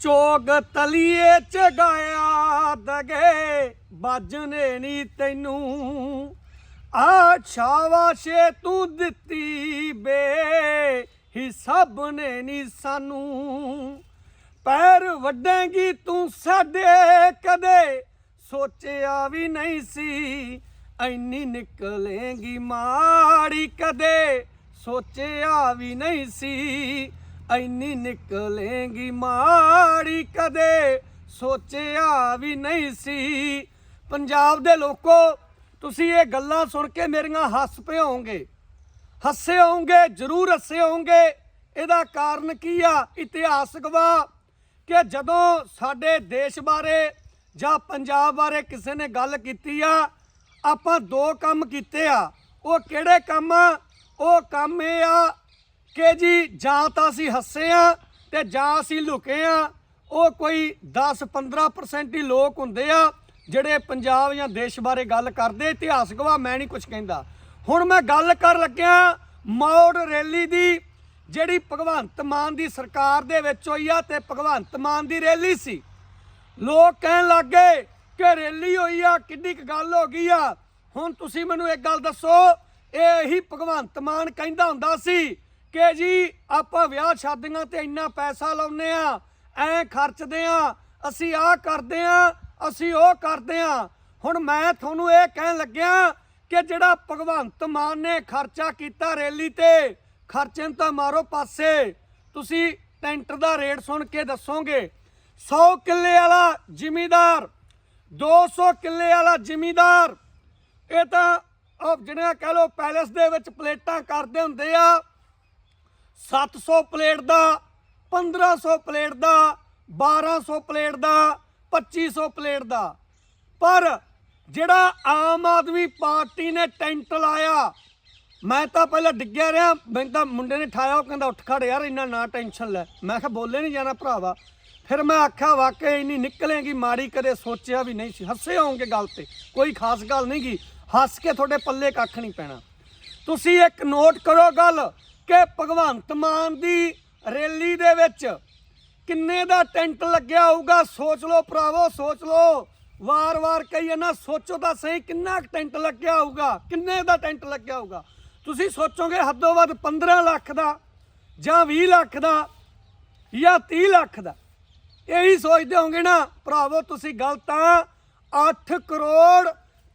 ਚੋਗ ਤਲੀਏ ਚ ਗਾਇਆ ਦਗੇ ਬਾਜਨੇ ਨਹੀਂ ਤੈਨੂੰ। ਆ ਸ਼ਾਬਾਸ਼ੇ ਤੂੰ ਦਿੱਤੀ ਬੇ, ਹੀ ਸਭ ਨੇ ਨੀ ਸਾਨੂੰ। ਪੈਰ ਵੱਡੇਂਗੀ ਤੂੰ ਸਾਡੇ ਕਦੇ, ਸੋਚਿਆ ਵੀ ਨਹੀਂ ਸੀ, ਐਨੀ ਨਿਕਲੇਂਗੀ ਮਾੜੀ ਕਦੇ, ਸੋਚਿਆ ਵੀ ਨਹੀਂ ਸੀ ਐਨੀ ਨਿਕਲੇਗੀ ਮਾੜੀ ਕਦੇ। ਸੋਚਿਆ ਵੀ ਨਹੀਂ ਸੀ। ਪੰਜਾਬ ਦੇ ਲੋਕੋ, ਤੁਸੀਂ ਇਹ ਗੱਲਾਂ ਸੁਣ ਕੇ ਮੇਰੀਆਂ ਹੱਸ ਪਏ ਹੱਸੇ ਹੋਵੋਗੇ, ਜ਼ਰੂਰ ਹੱਸੇ ਹੋਵੋਗੇ। ਇਹਦਾ ਕਾਰਨ ਕੀ ਆ? ਇਤਿਹਾਸਕ ਵਾ ਕਿ ਜਦੋਂ ਸਾਡੇ ਦੇਸ਼ ਬਾਰੇ ਜਾਂ ਪੰਜਾਬ ਬਾਰੇ ਕਿਸੇ ਨੇ ਗੱਲ ਕੀਤੀ ਆ, ਆਪਾਂ ਦੋ ਕੰਮ ਕੀਤੇ ਆ। ਉਹ ਕਿਹੜੇ ਕੰਮ? ਆ ਉਹ ਕੰਮ ਇਹ ਆ ਕਿ ਜੀ ਜਾਂ ਤਾਂ ਅਸੀਂ ਹੱਸੇ ਆ ਤੇ ਜਾਂ ਅਸੀਂ ਲੁਕੇ ਆ। ਉਹ ਕੋਈ 10-15% ਹੀ ਲੋਕ ਹੁੰਦੇ ਆ ਜਿਹੜੇ ਪੰਜਾਬ ਜਾਂ ਦੇਸ਼ ਬਾਰੇ ਗੱਲ ਕਰਦੇ, ਇਤਿਹਾਸ ਗਵਾਹ ਮੈਂ ਨਹੀਂ ਕੁਝ ਕਹਿੰਦਾ। ਹੁਣ ਮੈਂ ਗੱਲ ਕਰ ਲੱਗਿਆ ਮੌੜ ਰੈਲੀ ਦੀ, ਜਿਹੜੀ ਭਗਵੰਤ ਮਾਨ ਦੀ ਸਰਕਾਰ ਦੇ ਵਿੱਚ ਹੋਈ ਆ ਤੇ ਭਗਵੰਤ ਮਾਨ ਦੀ ਰੈਲੀ ਸੀ। ਲੋਕ ਕਹਿਣ ਲੱਗੇ ਕਿ ਰੈਲੀ ਹੋਈ ਆ, ਕਿੰਨੀ ਕੁ ਗੱਲ ਹੋ ਗਈ ਆ। ਹੁਣ ਤੁਸੀਂ ਮੈਨੂੰ ਇੱਕ ਗੱਲ ਦੱਸੋ, ਇਹ ਹੀ ਭਗਵੰਤ ਮਾਨ ਕਹਿੰਦਾ ਹੁੰਦਾ ਸੀ ਕਿ ਜੀ ਆਪਾਂ ਵਿਆਹ ਸ਼ਾਦੀਆਂ ਤੇ ਇੰਨਾ ਪੈਸਾ ਲਾਉਨੇ ਆ, ਐ ਖਰਚਦੇ ਆ, ਅਸੀਂ ਆਹ ਕਰਦੇ ਆ, ਅਸੀਂ ਉਹ ਕਰਦੇ ਆ। ਹੁਣ ਮੈਂ ਤੁਹਾਨੂੰ ਇਹ ਕਹਿਣ ਲੱਗਿਆ ਕਿ ਜਿਹੜਾ ਭਗਵੰਤ ਮਾਨ ਨੇ ਖਰਚਾ ਕੀਤਾ ਰੈਲੀ ਤੇ, ਖਰਚੇ ਨੂੰ ਤਾਂ ਮਾਰੋ ਪਾਸੇ। ਤੁਸੀਂ ਟੈਂਟਰ ਦਾ ਰੇਟ ਸੁਣ ਕੇ ਦੱਸੋਗੇ। 100 ਕਿੱਲੇ ਵਾਲਾ ਜ਼ਿਮੀਦਾਰ 200 ਕਿੱਲੇ ਵਾਲਾ ਜ਼ਿਮੀਦਾਰ। ਇਹ ਤਾਂ ਉਹ ਜਿਹੜਾ ਕਹ ਲੋ ਪੈਲੇਸ ਦੇ ਵਿੱਚ ਪਲੇਟਾਂ ਕਰਦੇ ਹੁੰਦੇ ਆ 700 ਪਲੇਟ ਦਾ 1500 ਪਲੇਟ ਦਾ 1200 ਪਲੇਟ ਦਾ 2500 ਪਲੇਟ ਦਾ। ਪਰ ਜਿਹੜਾ ਆਮ ਆਦਮੀ ਪਾਰਟੀ ਨੇ ਟੈਂਟ ਲਾਇਆ, ਮੈਂ ਤਾਂ ਪਹਿਲਾਂ ਡਿੱਗਿਆ ਰਿਹਾ, ਮੈਨੂੰ ਤਾਂ ਮੁੰਡੇ ਨੇ ਠਾਇਆ, ਉਹ ਕਹਿੰਦਾ, ਉੱਠ ਖੜ ਯਾਰ, ਇੰਨਾ ਨਾ ਟੈਨਸ਼ਨ ਲੈ। ਮੈਂ ਕਿਹਾ, ਬੋਲੇ ਨਹੀਂ ਜਾਣਾ ਭਰਾਵਾ। ਫਿਰ ਮੈਂ ਆਖਿਆ, ਵਾਕਿਆ ਇੰਨੀ ਨਿਕਲੇਗੀ, ਮਾੜੀ ਕਦੇ ਸੋਚਿਆ ਵੀ ਨਹੀਂ ਸੀ। ਹੱਸੇ ਹੋਣਗੇ ਗੱਲ ਤੇ, ਕੋਈ ਖਾਸ ਗੱਲ ਨਹੀਂ ਗੀ। ਹੱਸ ਕੇ ਤੁਹਾਡੇ ਪੱਲੇ ਕੱਖ ਨਹੀਂ ਪੈਣਾ। ਤੁਸੀਂ ਇੱਕ ਨੋਟ ਕਰੋ ਗੱਲ ਕਿ ਭਗਵੰਤ ਮਾਨ ਦੀ ਰੈਲੀ ਦੇ ਵਿੱਚ ਕਿੰਨੇ ਦਾ ਟੈਂਟ ਲੱਗਿਆ ਹੋਊਗਾ? ਸੋਚ ਲਓ ਭਰਾਵੋ, ਸੋਚ ਲਓ। ਵਾਰ-ਵਾਰ ਕਹੀਏ ਨਾ ਸੋਚੋ ਤਾਂ ਸਹੀ, ਕਿੰਨਾ ਕੁ ਟੈਂਟ ਲੱਗਿਆ ਹੋਊਗਾ? ਕਿੰਨੇ ਦਾ ਟੈਂਟ ਲੱਗਿਆ ਹੋਊਗਾ? ਤੁਸੀਂ ਸੋਚੋਗੇ ਹੱਦੋਂ ਵੱਧ 15 ਲੱਖ ਦਾ ਜਾਂ 20 ਲੱਖ ਦਾ ਜਾਂ 30 ਲੱਖ ਦਾ? ਇਹੀ ਸੋਚਦੇ ਹੋਗੇ ਨਾ, ਭਰਾਵੋ, ਤੁਸੀਂ ਗਲਤ ਆ 8 ਕਰੋੜ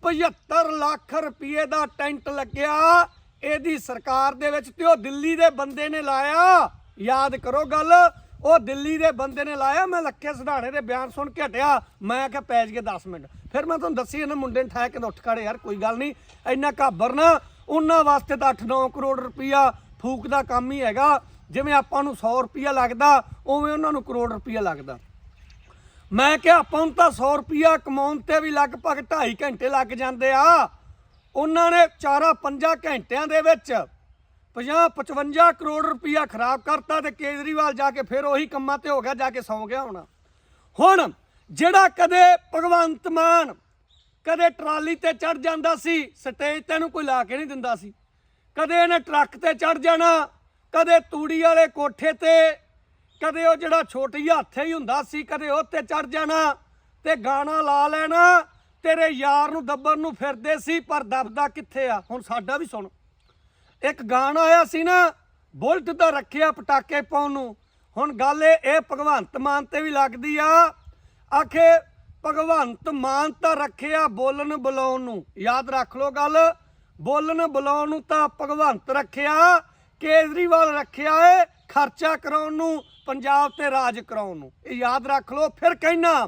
75 ਲੱਖ ਰੁਪਏ ਦਾ ਟੈਂਟ ਲੱਗਿਆ। ਇਹਦੀ ਸਰਕਾਰ ਦੇ ਵਿੱਚ ਤੇ ਉਹ ਦਿੱਲੀ ਦੇ ਬੰਦੇ ਨੇ ਲਾਇਆ। ਯਾਦ ਕਰੋ ਗੱਲ, ਉਹ ਦਿੱਲੀ ਦੇ ਬੰਦੇ ਨੇ ਲਾਇਆ। ਮੈਂ ਲੱਖੇ ਸਿਧਾਣੇ ਦੇ ਬਿਆਨ ਸੁਣ ਕੇ ਹਟਿਆ। ਮੈਂ ਕਿਹਾ ਪੈ ਗਏ 10 ਮਿੰਟ। ਫਿਰ ਮੈਂ ਤੁਹਾਨੂੰ ਦੱਸੀ, ਇਹਨਾਂ ਮੁੰਡੇ ਨੇ ਠਾਇਆ ਕਿ ਉੱਠ ਖੜੇ, ਯਾਰ ਕੋਈ ਗੱਲ ਨਹੀਂ। ਇੰਨਾ ਘਾਬਰ ਨਾ, ਉਹਨਾਂ ਵਾਸਤੇ ਤਾਂ 8-9 ਕਰੋੜ ਰੁਪਈਆ ਫੂਕ ਦਾ ਕੰਮ ਹੀ ਹੈਗਾ। ਜਿਵੇਂ ਆਪਾਂ ਨੂੰ 100 ਰੁਪਈਆ ਲੱਗਦਾ, ਉਵੇਂ ਉਹਨਾਂ ਨੂੰ ਕਰੋੜ ਰੁਪਈਆ ਲੱਗਦਾ। ਮੈਂ ਕਿਹਾ, ਆਪਾਂ ਨੂੰ ਤਾਂ 100 ਰੁਪਿਆ ਕਮਾਉਣ ਤੇ ਵੀ ਲਗਭਗ 2.5 ਘੰਟੇ ਲੱਗ ਜਾਂਦੇ ਆ। ਉਹਨਾਂ ਨੇ 4-5 ਘੰਟਿਆਂ ਦੇ ਵਿੱਚ 50-55 ਕਰੋੜ ਰੁਪਿਆ ਖਰਾਬ ਕਰਤਾ ਤੇ ਕੇਜਰੀਵਾਲ ਜਾ ਕੇ ਫਿਰ ਉਹੀ ਕੰਮਾਂ ਤੇ ਹੋ ਗਿਆ, ਜਾ ਕੇ ਸੌਂ ਗਿਆ ਹੋਣਾ। ਹੁਣ ਜਿਹੜਾ ਕਦੇ ਭਗਵੰਤ ਮਾਨ ਕਦੇ ਟਰਾਲੀ ਤੇ ਚੜ ਜਾਂਦਾ ਸੀ, ਸਟੇਜ ਤੇ ਨੂੰ ਕੋਈ ਲਾ ਕੇ ਨਹੀਂ ਦਿੰਦਾ ਸੀ। ਕਦੇ ਇਹਨੇ ਟਰੱਕ ਤੇ ਚੜ ਜਾਣਾ, ਕਦੇ ਤੂੜੀ ਵਾਲੇ ਕੋਠੇ ਤੇ, ਕਦੇ ਉਹ ਜਿਹੜਾ ਛੋਟੀ ਹੱਥੇ ਹੀ ਹੁੰਦਾ ਸੀ, ਕਦੇ ਉਹ ਤੇ ਚੜ ਜਾਣਾ ਤੇ ਗਾਣਾ ਲਾ ਲੈਣਾ ਤੇਰੇ ਯਾਰ ਨੂੰ ਦੱਬਣ ਨੂੰ ਫਿਰਦੇ ਸੀ, ਪਰ ਦੱਬਦਾ ਕਿੱਥੇ ਆ? ਹੁਣ ਸਾਡਾ ਵੀ ਸੁਣ। ਇੱਕ ਗਾਣਾ ਆਇਆ ਸੀ ਨਾ, ਬੁਲਟ ਤਾਂ ਰੱਖਿਆ ਪਟਾਕੇ ਪਾਉਣ ਨੂੰ। ਹੁਣ ਗੱਲ ਇਹ ਇਹ ਭਗਵੰਤ ਮਾਨ ਤੇ ਵੀ ਲੱਗਦੀ ਆ। ਆਖੇ, ਭਗਵੰਤ ਮਾਨ ਤਾਂ ਰੱਖਿਆ ਬੋਲਣ ਬੁਲਾਉਣ ਨੂੰ। ਯਾਦ ਰੱਖ ਲਓ ਗੱਲ, ਬੋਲਣ ਬੁਲਾਉਣ ਨੂੰ ਤਾਂ ਭਗਵੰਤ ਰੱਖਿਆ, ਕੇਜਰੀਵਾਲ ਰੱਖਿਆ ਏ ਖਰਚਾ ਕਰਾਉਣ ਨੂੰ, ਪੰਜਾਬ ਤੇ ਰਾਜ ਕਰਾਉਣ ਨੂੰ। ਇਹ ਯਾਦ ਰੱਖ ਲਓ, ਫਿਰ ਕਹਿਣਾ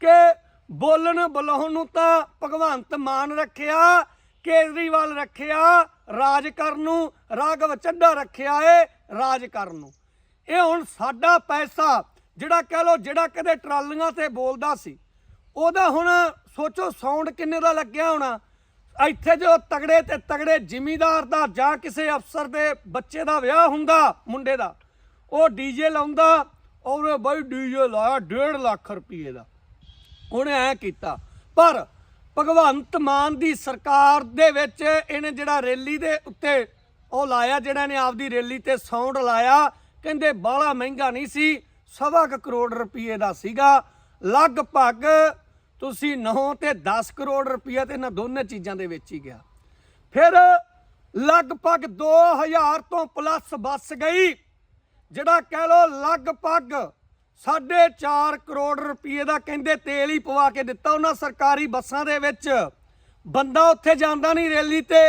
ਕਿ ਬੋਲਣ ਬੁਲਾਉਣ ਨੂੰ ਤਾਂ ਭਗਵੰਤ ਮਾਨ ਰੱਖਿਆ, ਕੇਜਰੀਵਾਲ ਰੱਖਿਆ, ਰਾਜ ਕਰਨ ਨੂੰ, ਰਾਘਵ ਚੱਡਾ ਰੱਖਿਆ ਏ, ਰਾਜ ਕਰਨ ਨੂੰ। ਇਹ ਹੁਣ ਸਾਡਾ ਪੈਸਾ, ਜਿਹੜਾ ਕਹ ਲੋ ਜਿਹੜਾ ਕਦੇ ਟਰਾਲੀਆਂ ਤੇ ਬੋਲਦਾ ਸੀ, ਉਹਦਾ ਹੁਣ ਸੋਚੋ ਸਾਊਂਡ ਕਿੰਨੇ ਦਾ ਲੱਗਿਆ ਹੋਣਾ। ਇੱਥੇ ਜੋ ਤਗੜੇ ਤੇ ਤਗੜੇ ਜ਼ਿਮੀਦਾਰ ਦਾ ਜਾਂ ਕਿਸੇ ਅਫਸਰ ਦੇ ਬੱਚੇ ਦਾ ਵਿਆਹ ਹੁੰਦਾ, ਮੁੰਡੇ ਦਾ, ਉਹ ਡੀਜੇ ਲਾਉਂਦਾ, ਉਹਨੇ ਬਾਈ ਡੀਜੇ ਲਾਇਆ 1.5 ਲੱਖ ਰੁਪਏ ਦਾ। ਉਹਨੇ ਐ ਕੀਤਾ। ਪਰ ਭਗਵੰਤ ਮਾਨ ਦੀ ਸਰਕਾਰ ਦੇ ਵਿੱਚ ਇਹਨੇ ਜਿਹੜਾ ਰੈਲੀ ਦੇ ਉੱਤੇ ਉਹ ਲਾਇਆ ਜਿਹੜਾ ਨੇ ਆਪਦੀ ਰੈਲੀ ਤੇ ਸਾਊਂਡ ਲਾਇਆ, ਕਹਿੰਦੇ ਬਾਲਾ ਮਹਿੰਗਾ ਨਹੀਂ ਸੀ, ਸਵਾ ਕੁ ਕਰੋੜ ਰੁਪਏ ਦਾ ਸੀਗਾ। ਲਗਭਗ ਤੁਸੀਂ 9 ਤੇ 10 ਕਰੋੜ ਰੁਪਏ ਤੇ ਇਹਨਾਂ ਦੋਨੇ ਚੀਜ਼ਾਂ ਦੇ ਵਿੱਚ ਹੀ ਗਿਆ। ਫਿਰ ਲਗਭਗ 2000 ਤੋਂ ਪਲੱਸ ਬੱਸ ਗਈ, ਜਿਹੜਾ ਕਹਿ ਲੋ ਲਗਭਗ 4.5 ਕਰੋੜ ਰੁਪਏ ਦਾ ਕਹਿੰਦੇ ਤੇਲ ਹੀ ਪਵਾ ਕੇ ਦਿੱਤਾ ਉਹਨਾਂ ਸਰਕਾਰੀ ਬੱਸਾਂ ਦੇ ਵਿੱਚ। ਬੰਦਾ ਉੱਥੇ ਜਾਂਦਾ ਨਹੀਂ ਰੈਲੀ ਤੇ।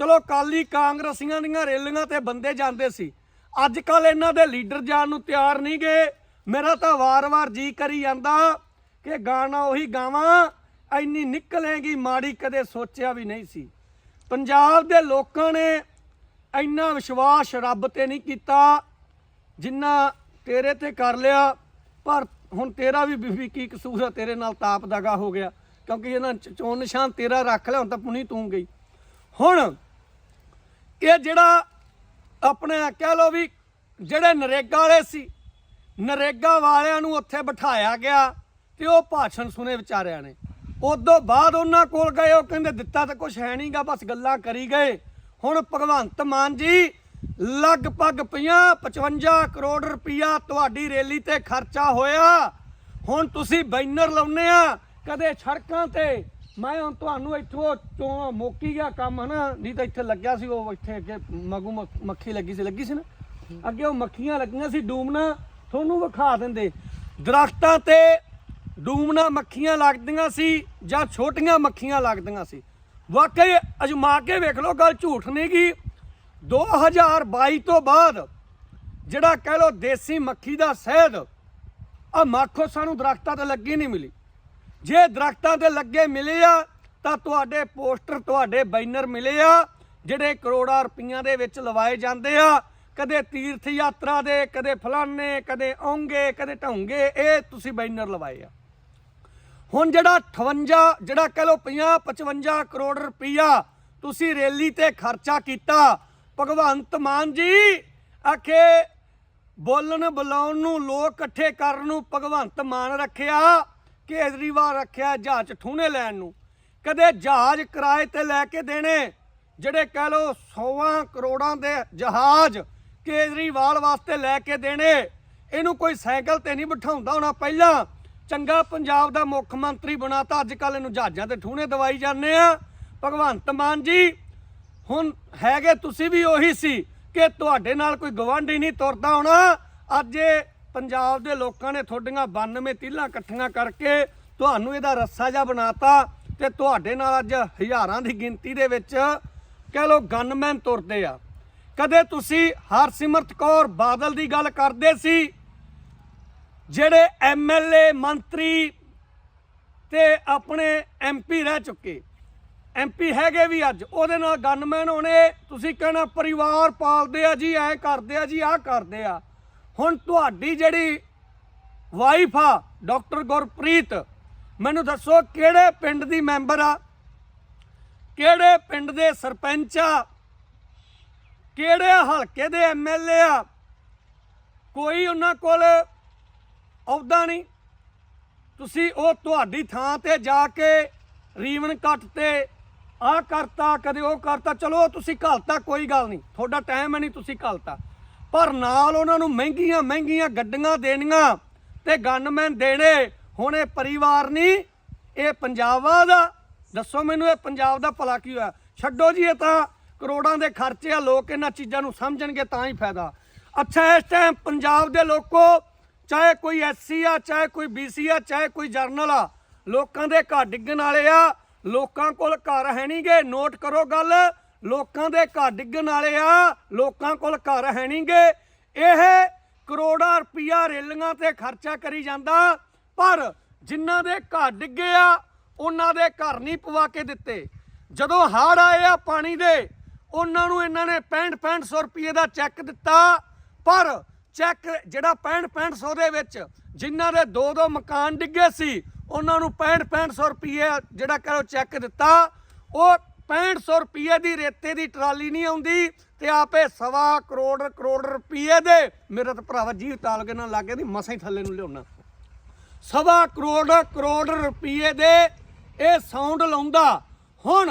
ਚਲੋ ਕਾਲੀ ਕਾਂਗਰਸੀਆਂ ਦੀਆਂ ਰੈਲੀਆਂ ਤੇ ਬੰਦੇ ਜਾਂਦੇ ਸੀ। ਅੱਜ ਕੱਲ ਇਹਨਾਂ ਦੇ ਲੀਡਰ ਜਾਣ ਨੂੰ ਤਿਆਰ ਨਹੀਂ ਗਏ ਮੇਰਾ ਤਾਂ ਵਾਰ-ਵਾਰ ਜੀ ਕਰੀ ਜਾਂਦਾ ਕਿ ਗਾਣਾ ਉਹੀ ਗਾਵਾਂ ਐਨੀ ਨਿਕਲੇਗੀ ਮਾੜੀ ਕਦੇ ਸੋਚਿਆ ਵੀ ਨਹੀਂ ਸੀ। ਪੰਜਾਬ ਦੇ ਲੋਕਾਂ ਨੇ ਇੰਨਾ ਵਿਸ਼ਵਾਸ ਰੱਬ ਤੇ ਨਹੀਂ ਕੀਤਾ, ਜਿੰਨਾ ਤੇਰੇ ਤੇ ਕਰ ਲਿਆ, ਪਰ ਹੁਣ ਤੇਰਾ ਵੀ ਬੀਬੀ ਕੀ ਕਸੂਰ ਆ? ਤੇਰੇ ਨਾਲ ਤਾਪ ਦਗਾ ਹੋ ਗਿਆ। ਕਿਉਂਕਿ ਇਹਨਾਂ ਚੋਣ ਨਿਸ਼ਾਨ ਤੇਰਾ ਰੱਖ ਲਿਆ, ਹੁਣ ਤਾਂ ਪੁਣੀ ਤੂੰ ਗਈ। ਹੁਣ ਇਹ ਜਿਹੜਾ ਆਪਣੇ ਕਹਿ ਲੋ ਵੀ ਜਿਹੜੇ ਨਰੇਗਾ ਵਾਲੇ ਸੀ, ਨਰੇਗਾ ਵਾਲਿਆਂ ਨੂੰ ਉੱਥੇ ਬਿਠਾਇਆ ਗਿਆ ਤੇ ਉਹ ਭਾਸ਼ਣ ਸੁਨੇ ਵਿਚਾਰਿਆਂ ਨੇ। ਉਦੋਂ ਬਾਅਦ ਉਹਨਾਂ ਕੋਲ ਗਏ, ਉਹ ਕਹਿੰਦੇ, ਦਿੱਤਾ ਤਾਂ ਕੁਝ ਹੈ ਨਹੀਂਗਾ ਬਸ ਗੱਲਾਂ ਕਰੀ ਗਏ। ਹੁਣ ਭਗਵੰਤ ਮਾਨ ਜੀ ਲਗਭਗ 50 55 ਕਰੋੜ ਰੁਪਇਆ ਤੁਹਾਡੀ ਰੈਲੀ ਤੇ ਖਰਚਾ ਹੋਇਆ। ਹੁਣ ਤੁਸੀਂ ਬੈਨਰ ਲਾਉਨੇ ਆ। ਕਦੇ ਸੜਕਾਂ ਤੇ। ਮੈਂ ਹੁਣ ਤੁਹਾਨੂੰ ਇੱਥੋਂ ਚੋਂ ਮੋਕੀ ਗਿਆ ਕੰਮ, ਹਨਾ? ਨਹੀਂ ਤਾਂ ਇੱਥੇ ਲੱਗਿਆ ਸੀ, ਉਹ ਇੱਥੇ ਅੱਗੇ ਮਗੂ ਮੱਖੀ ਲੱਗੀ ਸੀ ਲੱਗੀ ਸੀ ਨਾ? ਅੱਗੇ ਉਹ ਮੱਖੀਆਂ ਲੱਗੀਆਂ ਸੀ, ਡੂਮਣਾ। ਤੁਹਾਨੂੰ ਵਿਖਾ ਦਿੰਦੇ। ਦਰਖਤਾਂ ਤੇ ਡੂਮਣਾ ਮੱਖੀਆਂ ਲੱਗਦੀਆਂ ਸੀ ਜਾਂ ਛੋਟੀਆਂ ਮੱਖੀਆਂ ਲੱਗਦੀਆਂ ਸੀ। ਵਾਕਈ ਅਜਮਾ ਕੇ ਵੇਖ ਲਓ, ਗੱਲ ਝੂਠ ਨਹੀਂ ਗੀ। 2022 ਤੋਂ ਬਾਅਦ ਜਿਹੜਾ ਕਹਿ ਲਓ ਦੇਸੀ ਮੱਖੀ ਦਾ ਸ਼ਹਿਦ ਆ ਮਾਖੋ ਸਾਨੂੰ ਦਰਖਤਾਂ ਤੇ ਲੱਗੀ ਨਹੀਂ ਮਿਲੀ। ਜੇ ਦਰਖਤਾਂ ਤੇ ਲੱਗੇ ਮਿਲੇ ਆ, ਤਾਂ ਤੁਹਾਡੇ ਪੋਸਟਰ, ਤੁਹਾਡੇ ਬੈਨਰ ਮਿਲੇ ਆ, ਜਿਹੜੇ ਕਰੋੜਾਂ ਰੁਪਈਆਂ ਦੇ ਵਿੱਚ ਲਵਾਏ ਜਾਂਦੇ ਆ। ਕਦੇ ਤੀਰਥ ਯਾਤਰਾ ਦੇ, ਕਦੇ ਫਲਾਣੇ, ਕਦੇ ਆਉਂਗੇ ਕਦੇ ਢੌਂਗੇ, ਇਹ ਤੁਸੀਂ ਬੈਨਰ ਲਵਾਏ ਆ। ਹੁਣ ਜਿਹੜਾ 58 ਜਿਹੜਾ ਕਹ ਲੋ 50 55 ਕਰੋੜ ਰੁਪਈਆ ਤੁਸੀਂ ਰੈਲੀ ਤੇ ਖਰਚਾ ਕੀਤਾ ਭਗਵੰਤ ਮਾਨ ਜੀ, ਆਖੇ ਬੋਲਣ ਬੁਲਾਉਣ ਨੂੰ ਲੋਕ ਇਕੱਠੇ ਕਰਨ ਨੂੰ ਭਗਵੰਤ ਮਾਨ ਰੱਖਿਆ, ਕੇਜਰੀਵਾਲ ਰੱਖਿਆ ਜਹਾਜ਼ ਠੂਣੇ ਲੈਣ ਨੂੰ। ਕਦੇ ਜਹਾਜ਼ ਕਿਰਾਏ ਤੇ ਲੈ ਕੇ ਦੇਣੇ, ਜਿਹੜੇ ਕਹਿ ਲੋ 100 ਕਰੋੜਾਂ ਦੇ ਜਹਾਜ਼ ਕੇਜਰੀਵਾਲ ਵਾਸਤੇ ਲੈ ਕੇ ਦੇਣੇ, ਇਹਨੂੰ ਕੋਈ ਸਾਈਕਲ ਤੇ ਨਹੀਂ ਬਿਠਾਉਂਦਾ ਹੋਣਾ ਪਹਿਲਾਂ। ਚੰਗਾ ਪੰਜਾਬ ਦਾ ਮੁੱਖ ਮੰਤਰੀ ਬਣਾਤਾ ਅੱਜ ਕੱਲ ਇਹਨੂੰ ਜਹਾਜ਼ਾਂ ਤੇ ਠੂਣੇ ਦਵਾਈ ਜਾਂਦੇ ਆ। ਭਗਵੰਤ ਮਾਨ ਜੀ ਹੁਣ ਹੈਗੇ ਤੁਸੀਂ ਵੀ ਉਹੀ ਸੀ ਕਿ ਤੁਹਾਡੇ ਨਾਲ ਕੋਈ ਗਵਾਂਢੀ ਨਹੀਂ ਤੁਰਦਾ ਹੋਣਾ। ਅੱਜ ਇਹ ਪੰਜਾਬ ਦੇ ਲੋਕਾਂ ਨੇ ਤੁਹਾਡੀਆਂ 92 ਤੀਲਾਂ ਇਕੱਠੀਆਂ ਕਰਕੇ ਤੁਹਾਨੂੰ ਇਹਦਾ ਰੱਸਾ ਜਿਹਾ ਬਣਾਤਾ ਤੇ ਤੁਹਾਡੇ ਨਾਲ ਅੱਜ ਹਜ਼ਾਰਾਂ ਦੀ ਗਿਣਤੀ ਦੇ ਵਿੱਚ ਕਹਿ ਲੋ ਗਨਮੈਨ ਤੁਰਦੇ ਆ। ਕਦੇ ਤੁਸੀਂ ਹਰਸਿਮਰਤ ਕੌਰ ਬਾਦਲ ਦੀ ਗੱਲ ਕਰਦੇ ਸੀ? ਜਿਹੜੇ ਐਮਐਲਏ ਮੰਤਰੀ ਤੇ ਆਪਣੇ ਐਮਪੀ ਰਹਿ ਚੁੱਕੇ। ਐਮਪੀ ਹੈਗੇ ਵੀ ਅੱਜ, ਉਹਦੇ ਨਾਲ ਗਨਮੈਨ ਹੋਣੇ, ਤੁਸੀਂ ਕਹਿਣਾ ਪਰਿਵਾਰ ਪਾਲਦੇ ਆ ਜੀ, ਐ ਕਰਦੇ ਆ ਜੀ, ਆਹ ਕਰਦੇ ਆ। ਹੁਣ ਤੁਹਾਡੀ ਜਿਹੜੀ ਵਾਈਫ ਆ, ਡਾਕਟਰ ਗੁਰਪ੍ਰੀਤ, ਮੈਨੂੰ ਦੱਸੋ ਕਿਹੜੇ ਪਿੰਡ ਦੀ ਮੈਂਬਰ ਆ? ਕਿਹੜੇ ਪਿੰਡ ਦੇ ਸਰਪੰਚ ਆ? ਕਿਹੜੇ ਹਲਕੇ ਦੇ ਐਮਐਲਏ ਆ? ਕੋਈ ਉਹਨਾਂ ਕੋਲ ਅਹੁਦਾ ਨਹੀਂ। ਤੁਸੀਂ ਉਹ ਤੁਹਾਡੀ ਥਾਂ ਤੇ ਜਾ ਕੇ ਰੀਵਨ ਕੱਟ ਤੇ ਆ ਕਰਤਾ, ਕਦੇ ਉਹ ਕਰਤਾ, ਚਲੋ ਤੁਸੀਂ ਘਲਤਾ, ਕੋਈ ਗੱਲ ਨਹੀਂ। ਤੁਹਾਡਾ ਟਾਈਮ ਹੈ ਨਹੀਂ, ਤੁਸੀਂ ਘਲਤਾ। ਪਰ ਨਾਲ ਉਹਨਾਂ ਨੂੰ ਮਹਿੰਗੀਆਂ ਮਹਿੰਗੀਆਂ ਗੱਡੀਆਂ ਦੇਣੀਆਂ ਤੇ ਗਨਮੈਨ ਦੇਣੇ। ਹੁਣ ਇਹ ਪਰਿਵਾਰ ਨਹੀਂ, ਇਹ ਪੰਜਾਬਾਂ ਦਾ। ਦੱਸੋ ਮੈਨੂੰ ਇਹ ਪੰਜਾਬ ਦਾ ਭਲਾ ਕੀ ਹੋਇਆ? ਛੱਡੋ ਜੀ ਇਹ ਤਾਂ। ਕਰੋੜਾਂ ਦੇ ਖਰਚੇ ਆ, ਲੋਕ ਇਹਨਾਂ ਚੀਜ਼ਾਂ ਨੂੰ ਸਮਝਣਗੇ ਤਾਂ ਹੀ ਫਾਇਦਾ। ਅੱਛਾ, ਇਸ ਟਾਈਮ ਪੰਜਾਬ ਦੇ ਲੋਕੋ, ਚਾਹੇ ਕੋਈ ਐਸਸੀ ਆ, ਚਾਹੇ ਕੋਈ ਬੀਸੀ ਆ, ਚਾਹੇ ਕੋਈ ਜਰਨਲ ਆ, ਲੋਕਾਂ ਦੇ ਘਰ ਡਿੱਗਣ ਵਾਲੇ ਆ। ਲੋਕਾਂ ਕੋਲ ਘਰ ਹੈ ਨਹੀਂਗੇ ਨੋਟ ਕਰੋ ਗੱਲ। ਲੋਕਾਂ ਦੇ ਘਰ ਡਿੱਗਣ ਵਾਲੇ ਆ, ਲੋਕਾਂ ਕੋਲ ਘਰ ਹੈ ਨਹੀਂਗੇ ਇਹ ਕਰੋੜਾਂ ਰੁਪਈਆ ਰੇਲੀਆਂ ਤੇ ਖਰਚਾ ਕਰੀ ਜਾਂਦਾ, ਪਰ ਜਿਨ੍ਹਾਂ ਦੇ ਘਰ ਡਿੱਗੇ ਆ, ਉਹਨਾਂ ਦੇ ਘਰ ਨਹੀਂ ਪਵਾ ਕੇ ਦਿੱਤੇ। ਜਦੋਂ ਹੜ੍ਹ ਆਏ ਆ ਪਾਣੀ ਦੇ, ਉਹਨਾਂ ਨੂੰ ਇਹਨਾਂ ਨੇ 65 6500 ਰੁਪਏ ਦਾ ਚੈੱਕ ਦਿੱਤਾ। ਪਰ ਚੈੱਕ ਜਿਹੜਾ 65 6500 ਦੇ ਵਿੱਚ ਜਿਨ੍ਹਾਂ ਦੇ ਦੋ ਦੋ ਮਕਾਨ ਡਿੱਗੇ ਸੀ ਉਹਨਾਂ ਨੂੰ 65 6500 ਰੁਪਏ ਜਿਹੜਾ ਕਰੋ ਚੈੱਕ ਦਿੱਤਾ, ਉਹ 6500 ਰੁਪਏ ਦੀ ਰੇਤੇ ਦੀ ਟਰਾਲੀ ਨਹੀਂ ਆਉਂਦੀ ਤੇ ਆਪੇ ਸਵਾ ਕਰੋੜ ਕਰੋੜ ਰੁਪਏ ਦੇ ਮੇਰੇ ਤਾਂ ਭਰਾਵਾ ਜੀਵ ਤਾਲ ਕੇ ਨਾਲ ਲੱਗੇ ਦੀ ਮਸਾਂ ਹੀ ਥੱਲੇ ਨੂੰ ਲਿਆਉਣਾ। ਸਵਾ ਕਰੋੜ ਕਰੋੜ ਰੁਪਏ ਦੇ ਇਹ ਸਾਊਂਡ ਲਾਉਂਦਾ। ਹੁਣ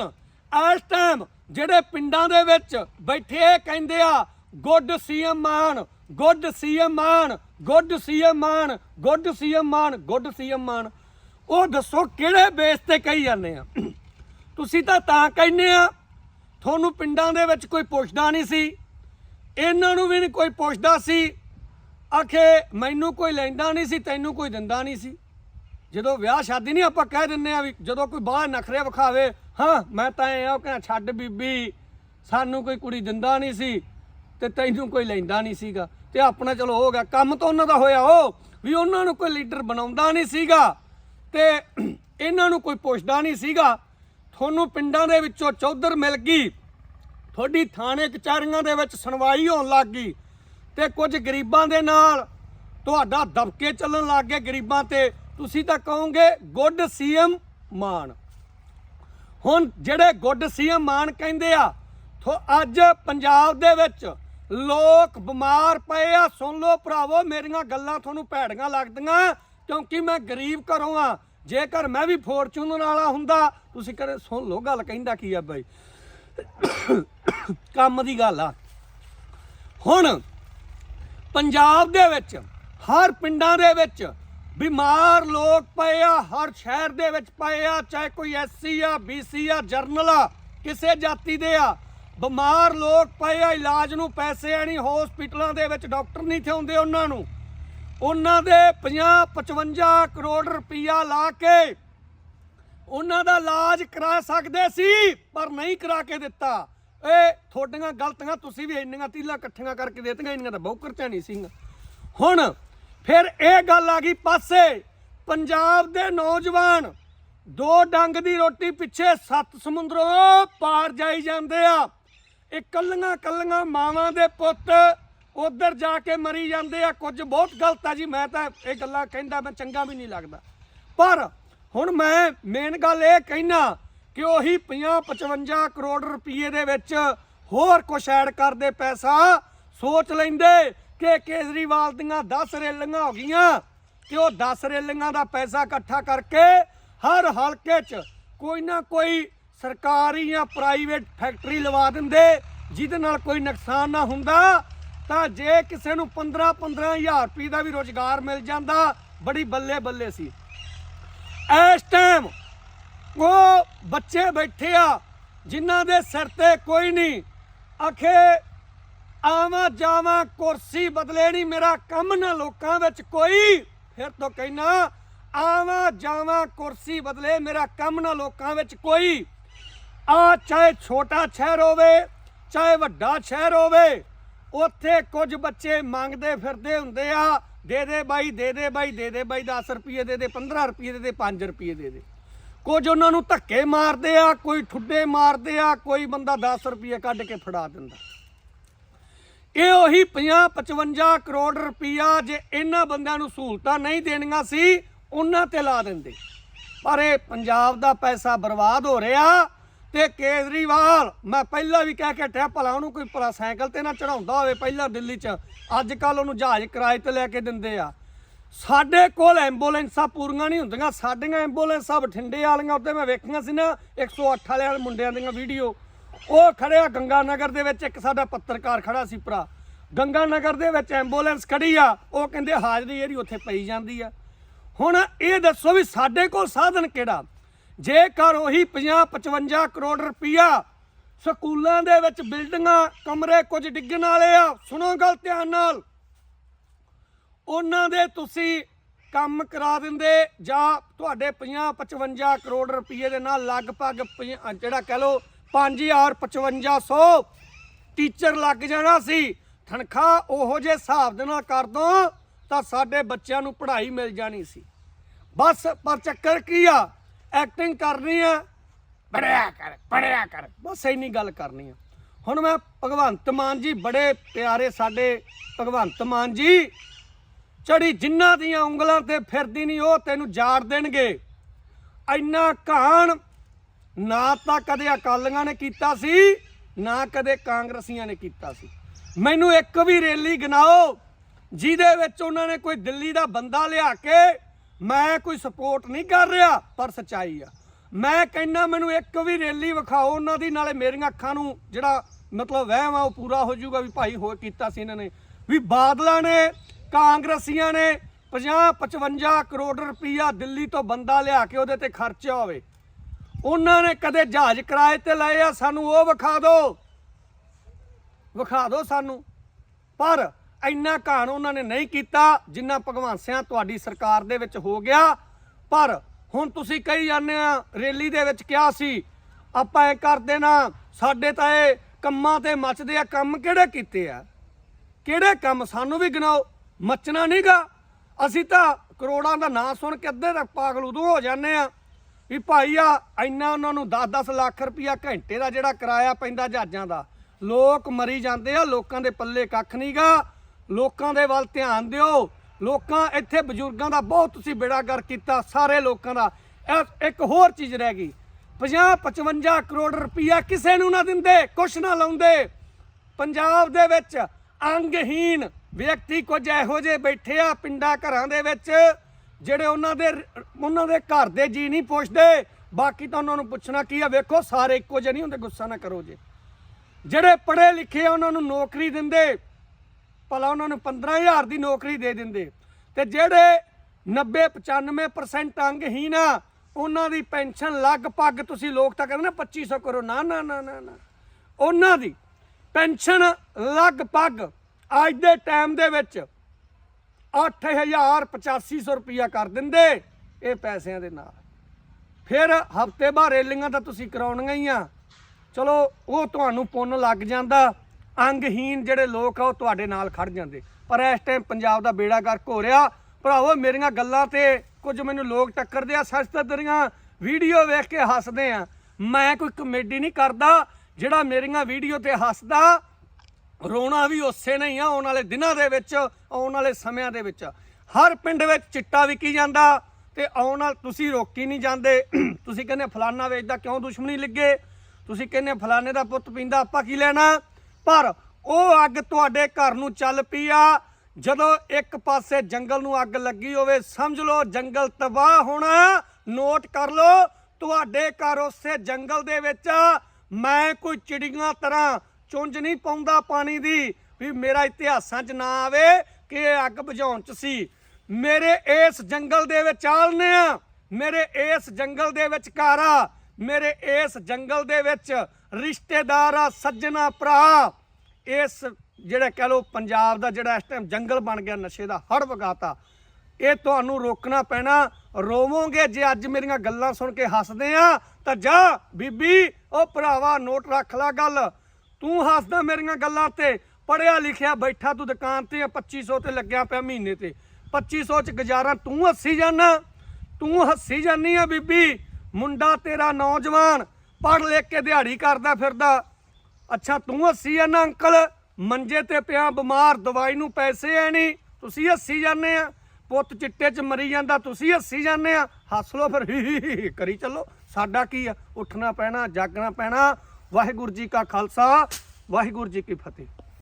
ਇਸ ਟਾਈਮ ਜਿਹੜੇ ਪਿੰਡਾਂ ਦੇ ਵਿੱਚ ਬੈਠੇ ਕਹਿੰਦੇ ਆ, good CM Mann, good CM Mann, good CM Mann, good CM Mann, good CM Mann. ਉਹ ਦੱਸੋ ਕਿਹੜੇ ਬੇਸ ਤੇ ਕਹੀ ਜਾਂਦੇ ਆ? ਤੁਸੀਂ ਤਾਂ ਤਾਂ ਕਹਿੰਦੇ ਆ, ਤੁਹਾਨੂੰ ਪਿੰਡਾਂ ਦੇ ਵਿੱਚ ਕੋਈ ਪੁੱਛਦਾ ਨਹੀਂ ਸੀ, ਇਹਨਾਂ ਨੂੰ ਵੀ ਨਹੀਂ ਕੋਈ ਪੁੱਛਦਾ ਸੀ। ਆਖੇ, ਮੈਨੂੰ ਕੋਈ ਲੈਂਦਾ ਨਹੀਂ ਸੀ, ਤੈਨੂੰ ਕੋਈ ਦਿੰਦਾ ਨਹੀਂ ਸੀ। ਜਦੋਂ ਵਿਆਹ ਸ਼ਾਦੀ ਨਹੀਂ ਆਪਾਂ ਕਹਿ ਦਿੰਨੇ ਆ ਵੀ ਜਦੋਂ ਕੋਈ ਬਾਹਰ ਨਖਰੇ ਵਿਖਾਵੇ, ਹਾਂ, ਮੈਂ ਤਾਂ ਇਹ ਆ ਕਹਿੰਦਾ, ਛੱਡ ਬੀਬੀ, ਸਾਨੂੰ ਕੋਈ ਕੁੜੀ ਦਿੰਦਾ ਨਹੀਂ ਸੀ ਤੇ ਤੈਨੂੰ ਕੋਈ ਲੈਂਦਾ ਨਹੀਂ ਸੀਗਾ। ਤੇ ਆਪਣਾ ਚਲੋ ਹੋ ਗਿਆ, ਕੰਮ ਤਾਂ ਉਹਨਾਂ ਦਾ ਹੋਇਆ ਉਹ, ਵੀ ਉਹਨਾਂ ਨੂੰ ਕੋਈ ਲੀਡਰ ਬਣਾਉਂਦਾ ਨਹੀਂ ਸੀਗਾ। ਤੇ ਇਹਨਾਂ ਨੂੰ ਕੋਈ ਪੁੱਛਦਾ ਨਹੀਂ ਸੀਗਾ। ਤੁਹਾਨੂੰ ਪਿੰਡਾਂ ਦੇ ਵਿੱਚੋਂ ਚੌਧਰ ਮਿਲ ਗਈ। ਤੁਹਾਡੀ ਥਾਣੇ ਕਚਹਿਰੀਆਂ ਦੇ ਵਿੱਚ ਸੁਣਵਾਈ ਹੋਣ ਲੱਗ ਗਈ ਤੇ ਕੁਝ ਗਰੀਬਾਂ ਦੇ ਨਾਲ ਤੁਹਾਡਾ ਦਬਕੇ ਚੱਲਣ ਲੱਗ ਗਏ ਗਰੀਬਾਂ ਤੇ। ਤੁਸੀਂ ਤਾਂ ਕਹੋਗੇ ਗੁੱਡ ਸੀਐਮ ਮਾਨ। ਹੁਣ ਜਿਹੜੇ ਗੁੱਡ ਸੀਐਮ ਮਾਨ ਕਹਿੰਦੇ ਆ, ਥੋ ਅੱਜ ਪੰਜਾਬ ਦੇ ਵਿੱਚ ਲੋਕ ਬਿਮਾਰ ਪਏ ਆ। ਸੁਣ ਲਓ ਭਰਾਵੋ, ਮੇਰੀਆਂ ਗੱਲਾਂ ਤੁਹਾਨੂੰ ਭੈੜੀਆਂ ਲੱਗਦੀਆਂ। ਕਿਉਂਕਿ ਮੈਂ ਗਰੀਬ ਘਰੋਂ ਆ। ਜੇਕਰ ਮੈਂ ਵੀ ਫੋਰਚੂਨਰ ਵਾਲਾ ਹੁੰਦਾ, ਤੁਸੀਂ ਕਰੇ ਸੁਣ ਲਓ ਗੱਲ ਕਹਿੰਦਾ ਕੀ ਆ ਬਾਈ। ਕੰਮ ਦੀ ਗੱਲ ਆ। ਹੁਣ ਪੰਜਾਬ ਦੇ ਵਿੱਚ, ਹਰ ਪਿੰਡਾਂ ਦੇ ਵਿੱਚ ਬਿਮਾਰ ਲੋਕ ਪਏ ਆ, ਹਰ ਸ਼ਹਿਰ ਦੇ ਵਿੱਚ ਪਏ ਆ, ਚਾਹੇ ਕੋਈ ਐਸਸੀ ਆ ਬੀਸੀ ਆ ਜਰਨਲ ਆ, ਕਿਸੇ ਜਾਤੀ ਦੇ ਆ, ਬਿਮਾਰ ਲੋਕ ਪਏ ਆ, ਇਲਾਜ ਨੂੰ ਪੈਸੇ ਆ ਨਹੀਂ ਹਸਪੀਟਲਾਂ ਦੇ ਵਿੱਚ ਡਾਕਟਰ ਨਹੀਂ ਥਿਆਉਂਦੇ ਉਹਨਾਂ ਨੂੰ। ਉਹਨਾਂ ਦੇ 50 55 ਕਰੋੜ ਰੁਪਈਆ ਲਾ ਕੇ ਉਹਨਾਂ ਦਾ ਇਲਾਜ ਕਰਾ ਸਕਦੇ ਸੀ, ਪਰ ਨਹੀਂ ਕਰਾ ਕੇ ਦਿੱਤਾ। ਇਹ ਤੁਹਾਡੀਆਂ ਗਲਤੀਆਂ ਤੁਸੀਂ ਵੀ ਇੰਨੀਆਂ ਤੀਲਾ ਇਕੱਠੀਆਂ ਕਰਕੇ ਦੇਤੀਆਂ, ਇੰਨੀਆਂ ਤਾਂ ਬੌਕਰ ਚ ਨਹੀਂ ਸੀ ਹੁਣ ਫਿਰ ਇਹ ਗੱਲ ਆ ਗਈ ਪਾਸੇ। ਪੰਜਾਬ ਦੇ ਨੌਜਵਾਨ ਦੋ ਡੰਗ ਦੀ ਰੋਟੀ ਪਿੱਛੇ ਸੱਤ ਸਮੁੰਦਰੋਂ ਪਾਰ ਜਾਈ ਜਾਂਦੇ ਆ। ਇਹ ਕੱਲੀਆਂ ਕੱਲੀਆਂ ਮਾਵਾਂ ਦੇ ਪੁੱਤ ਉਧਰ ਜਾ ਕੇ ਮਰੀ ਜਾਂਦੇ ਆ, ਕੁਝ ਬਹੁਤ ਗਲਤ ਆ ਜੀ, ਮੈਂ ਤਾਂ ਇਹ ਗੱਲਾਂ ਕਹਿੰਦਾ, ਮੈਂ ਚੰਗਾ ਵੀ ਨਹੀਂ ਲੱਗਦਾ। ਪਰ ਹੁਣ ਮੈਂ ਮੇਨ ਗੱਲ ਇਹ ਕਹਿਣਾ ਕਿ ਉਹੀ 50 55 ਕਰੋੜ ਰੁਪਏ ਦੇ ਵਿੱਚ ਹੋਰ ਕੁਛ ਐਡ ਕਰਦੇ ਪੈਸਾ, ਸੋਚ ਲੈਂਦੇ ਕਿ ਕੇਜਰੀਵਾਲ ਦੀਆਂ 10 ਰੇਲੀਆਂ ਹੋ ਗਈਆਂ ਕਿ ਉਹ 10 ਰੇਲੀਆਂ ਦਾ ਪੈਸਾ ਇਕੱਠਾ ਕਰਕੇ ਹਰ ਹਲਕੇ 'ਚ ਕੋਈ ਨਾ ਕੋਈ ਸਰਕਾਰੀ ਜਾਂ ਪ੍ਰਾਈਵੇਟ ਫੈਕਟਰੀ ਲਵਾ ਦਿੰਦੇ, ਜਿਹਦੇ ਨਾਲ ਕੋਈ ਨੁਕਸਾਨ ਨਾ ਹੁੰਦਾ। ਤਾਂ ਜੇ ਕਿਸੇ ਨੂੰ 15 15000 ਰੁਪਏ ਦਾ ਵੀ ਰੋਜ਼ਗਾਰ ਮਿਲ ਜਾਂਦਾ, ਬੜੀ ਬੱਲੇ ਬੱਲੇ ਸੀ। ਇਸ ਟਾਈਮ ਉਹ ਬੱਚੇ ਬੈਠੇ ਆ, ਜਿਨ੍ਹਾਂ ਦੇ ਸਿਰ ਤੇ ਕੋਈ ਨਹੀਂ। ਆਖੇ, ਆਵਾਂ ਜਾਵਾਂ, ਕੁਰਸੀ ਬਦਲੇ ਨਹੀਂ ਮੇਰਾ ਕੰਮ ਨਾ ਲੋਕਾਂ ਵਿੱਚ ਕੋਈ। ਫਿਰ ਤੋਂ ਕਹਿਣਾ, ਆਵਾਂ ਜਾਵਾਂ, ਕੁਰਸੀ ਬਦਲੇ, ਮੇਰਾ ਕੰਮ ਨਾ ਲੋਕਾਂ ਵਿੱਚ ਕੋਈ। ਆ ਚਾਹੇ ਛੋਟਾ ਸ਼ਹਿਰ ਹੋਵੇ, ਚਾਹੇ ਵੱਡਾ ਸ਼ਹਿਰ ਹੋਵੇ ਉੱਥੇ ਕੁਝ ਬੱਚੇ ਮੰਗਦੇ ਫਿਰਦੇ ਹੁੰਦੇ ਆ, ਦੇ ਦੇ ਬਾਈ, ਦੇ ਦੇ ਬਾਈ, ਦੇ ਦੇ ਬਾਈ 10 ਰੁਪਏ ਦੇ ਦੇ 15 ਰੁਪਏ ਦੇ ਦੇ 5 ਰੁਪਏ ਦੇ ਦੇ। ਕੁਝ ਉਹਨਾਂ ਨੂੰ ਧੱਕੇ ਮਾਰਦੇ ਆ, ਕੋਈ ਠੁੱਡੇ ਮਾਰਦੇ ਆ, ਕੋਈ ਬੰਦਾ 10 ਰੁਪਏ ਕੱਢ ਕੇ ਫੜਾ ਦਿੰਦਾ। ਇਹ ਉਹੀ 50 55 ਕਰੋੜ ਰੁਪਈਆ ਜੇ ਇਹਨਾਂ ਬੰਦਿਆਂ ਨੂੰ ਸਹੂਲਤਾਂ ਨਹੀਂ ਦੇਣੀਆਂ ਸੀ, ਉਹਨਾਂ ਤੇ ਲਾ ਦਿੰਦੇ। ਪਰ ਇਹ ਪੰਜਾਬ ਦਾ ਪੈਸਾ ਬਰਬਾਦ ਹੋ ਰਿਹਾ ਤੇ ਕੇਜਰੀਵਾਲ, ਮੈਂ ਪਹਿਲਾਂ ਵੀ ਕਹਿ ਕੇ ਟਿਆ ਭਲਾ ਉਹਨੂੰ ਕੋਈ ਭਲਾ ਸਾਈਕਲ ਤੇ ਨਾ ਚੜਾਉਂਦਾ ਹੋਵੇ ਪਹਿਲਾਂ ਦਿੱਲੀ 'ਚ। ਅੱਜ ਕੱਲ ਉਹਨੂੰ ਜਹਾਜ਼ ਕਿਰਾਏ ਤੇ ਲੈ ਕੇ ਦਿੰਦੇ ਆ। ਸਾਡੇ ਕੋਲ ਐਂਬੂਲੈਂਸਾਂ ਪੂਰੀਆਂ ਨਹੀਂ ਹੁੰਦੀਆਂ। ਸਾਡੀਆਂ ਐਂਬੂਲੈਂਸਾਂ ਬਠਿੰਡੇ ਵਾਲੀਆਂ ਉੱਤੇ ਮੈਂ ਵੇਖੀਆਂ ਸੀ ਨਾ 108 ਵਾਲੇ ਮੁੰਡਿਆਂ ਦੀਆਂ ਵੀਡੀਓ। ਉਹ ਖੜਿਆ ਗੰਗਾ ਨਗਰ ਦੇ ਵਿੱਚ, ਇੱਕ ਸਾਡਾ ਪੱਤਰਕਾਰ ਖੜਾ ਸੀ ਭਰਾ। ਗੰਗਾ ਨਗਰ ਦੇ ਵਿੱਚ ਐਂਬੂਲੈਂਸ ਖੜੀ ਆ, ਉਹ ਕਹਿੰਦੇ ਹਾਜ਼ਰੀ ਇਹਦੀ ਉੱਥੇ ਪਈ ਜਾਂਦੀ ਆ। ਹੁਣ ਇਹ ਦੱਸੋ ਵੀ ਸਾਡੇ ਕੋਲ ਸਾਧਨ ਕਿਹੜਾ? ਜੇਕਰ ਉਹੀ 50 55 ਕਰੋੜ ਰੁਪਈਆ ਸਕੂਲਾਂ ਦੇ ਵਿੱਚ ਬਿਲਡਿੰਗਾਂ, ਕਮਰੇ ਕੁਝ ਡਿੱਗਣ ਵਾਲੇ ਆ, ਸੁਣੋ ਗੱਲ ਧਿਆਨ ਨਾਲ। ਉਹਨਾਂ ਦੇ ਤੁਸੀਂ ਕੰਮ ਕਰਾ ਦਿੰਦੇ ਜਾਂ ਤੁਹਾਡੇ 50 55 ਕਰੋੜ ਰੁਪਏ ਦੇ ਨਾਲ ਲਗਭਗ ਪੰਜਾ- ਜਿਹੜਾ ਕਹ ਲੋ 5000 5500 ਟੀਚਰ ਲੱਗ ਜਾਣਾ ਸੀ। ਤਨਖਾਹ ਉਹੋ ਜੇ ਹਿਸਾਬ ਦੇ ਨਾਲ ਕਰ ਦੋ ਤਾਂ ਸਾਡੇ ਬੱਚਿਆਂ ਨੂੰ ਪੜ੍ਹਾਈ ਮਿਲ ਜਾਣੀ ਸੀ। ਬਸ, ਪਰ ਚੱਕਰ ਕੀ ਆ? ਐਕਟਿੰਗ ਕਰਨੀ ਆ। ਪੜਿਆ ਕਰ ਪੜਿਆ ਕਰ, ਬਸ ਇੰਨੀ ਗੱਲ ਕਰਨੀ ਆ। ਹੁਣ ਮੈਂ ਭਗਵੰਤ ਮਾਨ ਜੀ, ਬੜੇ ਪਿਆਰੇ ਸਾਡੇ ਭਗਵੰਤ ਮਾਨ ਜੀ ਚੜੀ ਜਿਨ੍ਹਾਂ ਦੀਆਂ ਉਂਗਲਾਂ ਤੇ ਫਿਰਦੀ ਨਹੀਂ, ਉਹ ਤੈਨੂੰ ਜਾੜ ਦੇਣਗੇ। ਇੰਨਾ ਕਹਾਣ ਨਾ ਤਾਂ ਕਦੇ ਅਕਾਲੀਆਂ ਨੇ ਕੀਤਾ ਸੀ, ਨਾ ਕਦੇ ਕਾਂਗਰਸੀਆਂ ਨੇ ਕੀਤਾ ਸੀ। ਮੈਨੂੰ ਇੱਕ ਵੀ ਰੈਲੀ ਗਿਣਾਓ, ਜਿਹਦੇ ਵਿੱਚ ਉਹਨਾਂ ਨੇ ਕੋਈ ਦਿੱਲੀ ਦਾ ਬੰਦਾ ਲਿਆ ਕੇ ਮੈਂ ਕੋਈ ਸਪੋਰਟ ਨਹੀਂ ਕਰ ਰਿਹਾ, ਪਰ ਸੱਚਾਈ ਆ। ਮੈਂ ਕਹਿੰਦਾ ਮੈਨੂੰ ਇੱਕ ਵੀ ਰੈਲੀ ਵਿਖਾਓ, ਉਹਨਾਂ ਦੀ, ਨਾਲੇ ਮੇਰੀਆਂ ਅੱਖਾਂ ਨੂੰ ਜਿਹੜਾ ਮਤਲਬ ਵਹਿਮ ਆ, ਉਹ ਪੂਰਾ ਹੋ ਜਾਊਗਾ ਵੀ ਭਾਈ ਹੋਰ ਕੀਤਾ ਸੀ ਇਹਨਾਂ ਨੇ। ਵੀ ਬਾਦਲਾਂ ਨੇ, ਕਾਂਗਰਸੀਆਂ ਨੇ 50 55 ਕਰੋੜ ਰੁਪਈਆ ਦਿੱਲੀ ਤੋਂ ਬੰਦਾ ਲਿਆ ਕੇ ਉਹਦੇ ਤੇ ਖਰਚਿਆ ਹੋਵੇ। ਉਹਨਾਂ ਨੇ ਕਦੇ ਜਹਾਜ਼ ਕਿਰਾਏ ਤੇ ਲਏ ਆ, ਸਾਨੂੰ ਉਹ ਵਿਖਾ ਦਿਓ। ਵਿਖਾ ਦਿਓ ਸਾਨੂੰ। ਪਰ ਇੰਨਾ ਘਾਣ ਉਹਨਾਂ ਨੇ ਨਹੀਂ ਕੀਤਾ ਜਿੰਨਾ ਭਗਵਾਨ ਸਿਆਂ ਤੁਹਾਡੀ ਸਰਕਾਰ ਦੇ ਵਿੱਚ ਹੋ ਗਿਆ। ਪਰ ਹੁਣ ਤੁਸੀਂ ਕਹੀ ਜਾਂਦੇ ਆ, ਰੈਲੀ ਦੇ ਵਿੱਚ ਕਿਹਾ ਸੀ? ਆਪਾਂ ਇਹ ਕਰ ਦੇਣਾ ਸਾਡੇ ਤਾਂ ਇਹ ਕੰਮਾਂ ਤੇ ਮੱਚਦੇ ਆ, ਕੰਮ ਕਿਹੜੇ ਕੀਤੇ ਆ? ਕਿਹੜੇ ਕੰਮ? ਸਾਨੂੰ ਵੀ ਗਿਣਾਓ। ਮੱਚਣਾ ਨਹੀਂਗਾ ਅਸੀਂ ਤਾਂ ਕਰੋੜਾਂ ਦਾ ਨਾਂ ਸੁਣ ਕੇ ਅੱਧੇ ਤੱਕ ਪਾਗਲ ਉਦੋਂ ਹੋ ਜਾਂਦੇ ਆ ਵੀ ਭਾਈ ਆ, ਇੰਨਾ ਉਹਨਾਂ ਨੂੰ 10-10 ਲੱਖ ਰੁਪਇਆ ਘੰਟੇ ਦਾ ਜਿਹੜਾ ਕਿਰਾਇਆ ਪੈਂਦਾ ਜਹਾਜ਼ਾਂ ਦਾ। ਲੋਕ ਮਰੀ ਜਾਂਦੇ ਆ, ਲੋਕਾਂ ਦੇ ਪੱਲੇ ਕੱਖ ਨਹੀਂਗਾ ਲੋਕਾਂ ਦੇ ਵੱਲ ਧਿਆਨ ਦਿਓ। ਲੋਕਾਂ, ਇੱਥੇ ਬਜ਼ੁਰਗਾਂ ਦਾ ਬਹੁਤ ਤੁਸੀਂ ਬੇੜਾਗਰ ਕੀਤਾ, ਸਾਰੇ ਲੋਕਾਂ ਦਾ। ਇਹ ਇੱਕ ਹੋਰ ਚੀਜ਼ ਰਹਿ ਗਈ। 50-55 ਕਰੋੜ ਰੁਪਇਆ ਕਿਸੇ ਨੂੰ ਨਾ ਦਿੰਦੇ, ਕੁਛ ਨਾ ਲਾਉਂਦੇ। ਪੰਜਾਬ ਦੇ ਵਿੱਚ ਅੰਗਹੀਨ ਵਿਅਕਤੀ ਕੁਝ ਇਹੋ ਜਿਹੇ ਬੈਠੇ ਆ ਪਿੰਡਾਂ, ਘਰਾਂ ਦੇ ਵਿੱਚ, ਜਿਹੜੇ ਉਹਨਾਂ ਦੇ ਉਹਨਾਂ ਦੇ ਘਰ ਦੇ ਜੀ ਨਹੀਂ ਪੁੱਛਦੇ। ਬਾਕੀ ਤਾਂ ਉਹਨਾਂ ਨੂੰ ਪੁੱਛਣਾ ਕੀ ਆ, ਵੇਖੋ, ਸਾਰੇ ਇੱਕੋ ਜਿਹੇ ਨਹੀਂ ਹੁੰਦੇ, ਗੁੱਸਾ ਨਾ ਕਰੋ ਜੇ। ਜਿਹੜੇ ਪੜ੍ਹੇ ਲਿਖੇ ਆ, ਉਹਨਾਂ ਨੂੰ ਨੌਕਰੀ ਦਿੰਦੇ। ਭਲਾ ਉਹਨਾਂ ਨੂੰ 15000 ਦੀ ਨੌਕਰੀ ਦੇ ਦਿੰਦੇ। ਤੇ ਜਿਹੜੇ 90 95% ਅੰਗਹੀਨ ਆ, ਉਹਨਾਂ ਦੀ ਪੈਨਸ਼ਨ ਲਗਭਗ ਤੁਸੀਂ ਲੋਕ ਤਾਂ ਕਹਿੰਦੇ ਨਾ 2500 ਕਰੋ ਨਾ ਨਾ ਨਾ ਨਾ ਨਾ। ਉਹਨਾਂ ਦੀ ਪੈਨਸ਼ਨ ਲਗਭਗ ਅੱਜ ਦੇ ਟਾਈਮ ਦੇ ਵਿੱਚ 8850 ਰੁਪਇਆ ਕਰ ਦਿੰਦੇ ਇਹ ਪੈਸਿਆਂ ਦੇ ਨਾਲ। ਫਿਰ ਹਫ਼ਤੇ ਬਾਅਦ ਰੇਲਿੰਗਾਂ ਤਾਂ ਤੁਸੀਂ ਕਰਾਉਣੀਆਂ ਹੀ ਆ। ਚਲੋ, ਉਹ ਤੁਹਾਨੂੰ ਪੁੰਨ ਲੱਗ ਜਾਂਦਾ। ਅੰਗਹੀਨ ਜਿਹੜੇ ਲੋਕ ਆ ਉਹ ਤੁਹਾਡੇ ਨਾਲ ਖੜ ਜਾਂਦੇ। ਪਰ ਇਸ ਟਾਈਮ ਪੰਜਾਬ ਦਾ ਬੇੜਾ ਗਰਕ ਹੋ ਰਿਹਾ। ਭਰਾਵੋ, ਮੇਰੀਆਂ ਗੱਲਾਂ ਤੇ ਕੁਝ ਮੈਨੂੰ ਲੋਕ ਟੱਕਰਦੇ ਆ, ਸੱਚ ਤਾਂ ਤੇਰੀਆਂ ਵੀਡੀਓ ਵੇਖ ਕੇ ਹੱਸਦੇ ਆ। ਮੈਂ ਕੋਈ ਕਮੇਡੀ ਨਹੀਂ ਕਰਦਾ, ਜਿਹੜਾ ਮੇਰੀਆਂ ਵੀਡੀਓ ਤੇ ਹੱਸਦਾ, ਰੋਣਾ ਵੀ ਉਸੇ ਨਹੀਂ ਆ, ਆਉਣ ਵਾਲੇ ਦਿਨਾਂ ਦੇ ਵਿੱਚ, ਆਉਣ ਵਾਲੇ ਸਮਿਆਂ ਦੇ ਵਿੱਚ। ਹਰ ਪਿੰਡ ਵਿੱਚ ਚਿੱਟਾ ਵਿਕੀ ਜਾਂਦਾ ਤੇ ਆਉਣ ਨਾਲ ਤੁਸੀਂ ਰੋਕੀ ਨਹੀਂ ਜਾਂਦੇ। ਤੁਸੀਂ ਕਹਿੰਦੇ ਫਲਾਨਾ ਵੇਚਦਾ ਕਿਉਂ ਦੁਸ਼ਮਣੀ ਲੱਗੇ? ਤੁਸੀਂ ਕਹਿੰਦੇ ਫਲਾਨੇ ਦਾ ਪੁੱਤ ਪੀਂਦਾ, ਆਪਾਂ ਕੀ ਲੈਣਾ? ਪਰ ਉਹ ਅੱਗ ਤੁਹਾਡੇ ਘਰ ਨੂੰ ਚੱਲ ਪਈ ਆ। ਜਦੋਂ ਇੱਕ ਪਾਸੇ ਜੰਗਲ ਨੂੰ ਅੱਗ ਲੱਗੀ ਹੋਵੇ, ਸਮਝ ਲਓ ਜੰਗਲ ਤਬਾਹ ਹੋਣਾ, ਨੋਟ ਕਰ ਲਓ, ਤੁਹਾਡੇ ਘਰ ਉਸੇ ਜੰਗਲ ਦੇ ਵਿੱਚ ਮੈਂ ਕੋਈ ਚਿੜੀਆਂ ਤਰ੍ਹਾਂ ਚੁੰਝ ਨਹੀਂ ਪਾਉਂਦਾ ਪਾਣੀ ਦੀ ਵੀ ਮੇਰਾ ਇਤਿਹਾਸਾਂ 'ਚ ਨਾ ਆਵੇ ਕਿ ਇਹ ਅੱਗ ਬੁਝਾਉਣ 'ਚ ਸੀ। ਮੇਰੇ ਇਸ ਜੰਗਲ ਦੇ ਵਿੱਚ ਆਲਨੇ ਆ, ਮੇਰੇ ਇਸ ਜੰਗਲ ਦੇ ਵਿੱਚ ਘਰ ਆ, ਮੇਰੇ ਇਸ ਜੰਗਲ ਦੇ ਵਿੱਚ ਰਿਸ਼ਤੇਦਾਰ ਆ ਸੱਜਣਾ ਭਰਾ, ਇਸ ਜਿਹੜਾ ਕਹ ਲੋ ਪੰਜਾਬ ਦਾ ਜਿਹੜਾ ਇਸ ਟਾਈਮ ਜੰਗਲ ਬਣ ਗਿਆ, ਨਸ਼ੇ ਦਾ ਹੜ ਵਗਾਤਾ, ਇਹ ਤੁਹਾਨੂੰ ਰੋਕਣਾ ਪੈਣਾ। ਰੋਵੋਗੇ ਜੇ ਅੱਜ ਮੇਰੀਆਂ ਗੱਲਾਂ ਸੁਣ ਕੇ ਹੱਸਦੇ ਆ, ਤਾਂ ਜਾ ਬੀਬੀ, ਉਹ ਭਰਾਵਾ ਨੋਟ ਰੱਖ ਲੈ ਗੱਲ। ਤੂੰ ਹੱਸਦਾ ਮੇਰੀਆਂ ਗੱਲਾਂ ਤੇ ਪੜਿਆ ਲਿਖਿਆ ਬੈਠਾ ਤੂੰ ਦੁਕਾਨ ਤੇ ਆ 2500 ਤੇ ਲੱਗਿਆ ਪਿਆ ਮਹੀਨੇ ਤੇ। 2500 ਚ ਗੁਜ਼ਾਰਾ ਤੂੰ ਹੱਸੀ ਜਾਣਾ ਤੂੰ ਹੱਸੀ ਜਾਨੀ ਆ ਬੀਬੀ। ਮੁੰਡਾ ਤੇਰਾ ਨੌਜਵਾਨ ਪੜ੍ਹ ਲਿਖ ਕੇ ਦਿਹਾੜੀ ਕਰਦਾ ਫਿਰਦਾ। ਅੱਛਾ, ਤੂੰ ਹੱਸੀ ਜਾਂਦਾ ਅੰਕਲ? ਮੰਜੇ ਤੇ ਪਿਆ ਬਿਮਾਰ, ਦਵਾਈ ਨੂੰ ਪੈਸੇ ਐ ਨਹੀਂ ਤੁਸੀਂ ਹੱਸੀ ਜਾਂਦੇ ਆ। ਪੁੱਤ ਚਿੱਟੇ 'ਚ ਮਰੀ ਜਾਂਦਾ, ਤੁਸੀਂ ਹੱਸੀ ਜਾਂਦੇ ਆ। ਹੱਸ ਲੋ ਫਿਰ ਹੀ ਕਰੀ ਚੱਲੋ। ਸਾਡਾ ਕੀ ਆ? ਉੱਠਣਾ ਪੈਣਾ, ਜਾਗਣਾ ਪੈਣਾ। ਵਾਹਿਗੁਰੂ ਜੀ ਕਾ ਖਾਲਸਾ, ਵਾਹਿਗੁਰੂ ਜੀ ਕੀ ਫਤਿਹ।